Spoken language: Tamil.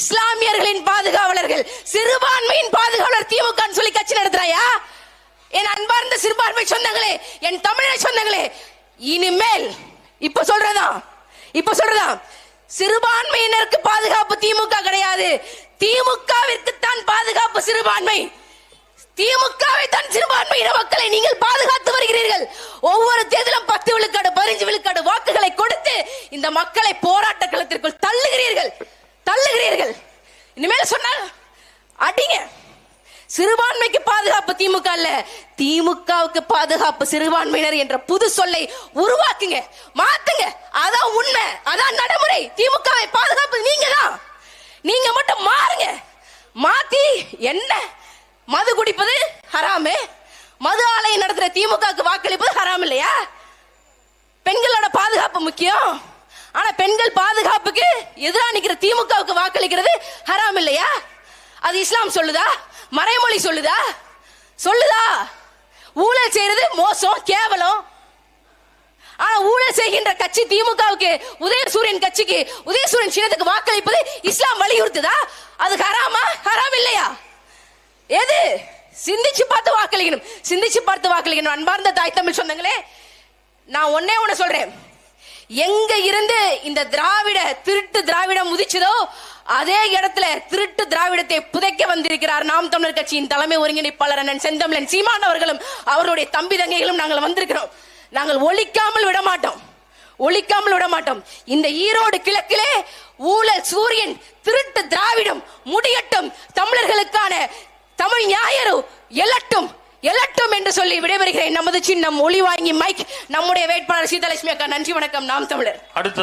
இஸ்லாமியர்களின் பாதுகாவலர்கள் சிறுபான்மையின் பாதுகாவலர் திமுக சொல்லி கட்சி நடத்துறாயா? என் அன்பார்ந்த சிறுபான்மை சொந்தங்களே என் தமிழை சொந்தங்களே இனிமேல் இப்ப சொல்றதா? இப்ப சொல்றதா? சிறுபான்மையினருக்கு பாதுகாப்பு திமுக கிடையாது. திமுகவிற்கு தான் பாதுகாப்பு சிறுபான்மை. திமுகவை தான் சிறுபான்மையின மக்களை நீங்கள் பாதுகாத்து வருகிறீர்கள். ஒவ்வொரு தேர்தலும் பத்து விழுக்காடு பதினஞ்சு விழுக்காடு வாக்குகளை கொடுத்து இந்த மக்களை போராட்ட களத்திற்குள் இனிமேல் சொன்னால் அடிங்க. சிறுபான்மைக்கு பாதுகாப்பு திமுக அல்ல. திமுகவுக்கு பாதுகாப்பு சிறுபான்மையினர் என்ற புது சொல்லை உருவாக்குங்க. மாத்துங்க. அதான் உண்மை. அதான் நடைமுறை. திமுகவை பாதுகாப்பு நீங்க தான் நீங்க மட்டும் மாறுங்க. மாத்தி என்ன? மது குடிப்பது ஹராமு. மது ஆலையை நடத்துற திமுகவுக்கு வாக்களிப்பது ஹராம் இல்லையா பெண்களோட பாதுகாப்பு முக்கியம். ஆனா பெண்கள் பாதுகாப்புக்கு எதிராக நிக்கிற திமுகவுக்கு வாக்களிக்கிறது ஹராம் இல்லையா? அது இஸ்லாம் சொல்லுதா? மறைமொழி சொல்லுதா? சொல்லுதா? ஊழல் செய்யறது மோசம் கேவலம். ஆனா ஊழல் செய்கின்ற கட்சி திமுகவுக்கு உதயசூரியன் கட்சிக்கு உதயசூரியன் சின்னத்துக்கு வாக்களிப்பது இஸ்லாம் வலியுறுத்துதா? அது ஹராமா? ஹராம் இல்லையா? எது? சிந்திச்சு பார்த்து வாக்களிக்கணும். சிந்திச்சு பார்த்து வாக்களிக்கணும். அன்பார்ந்த தாய் தமிழ் சொந்தங்களே நான் ஒன்னே ஒன்னு சொல்றேன். எங்க இருந்து இந்த திராவிட திருட்டு திராவிடம் உதிச்சதோ அதே இடத்துல திருட்டு திராவிடத்தை புதைக்க வந்திருக்கிறார் நாம் தமிழர் கட்சியின் தலைமை ஒருங்கிணைப்பாளர் அண்ணன் செந்தமிழன் சீமான் அவர்களும் அவருடைய தம்பி தங்கைகளும் நாங்கள் வந்திருக்கிறோம். நாங்கள் ஒழிக்காமல் விட மாட்டோம் ஒழிக்காமல் விட மாட்டோம் இந்த ஈரோடு கிழக்கிலே ஊழல் சூரியன் திருட்டு திராவிடம் முடியட்டும். தமிழர்களுக்கான தமிழ் ஞாயிறு எழட்டும். எழட்டும் என்று சொல்லி விடைபெறுகிறேன். நமது சின்னம் ஒளி வாங்கி மைக் நம்முடைய வேட்பாளர் சீதாலட்சுமி அக்கா நன்றி வணக்கம். நாம் தமிழர். அடுத்த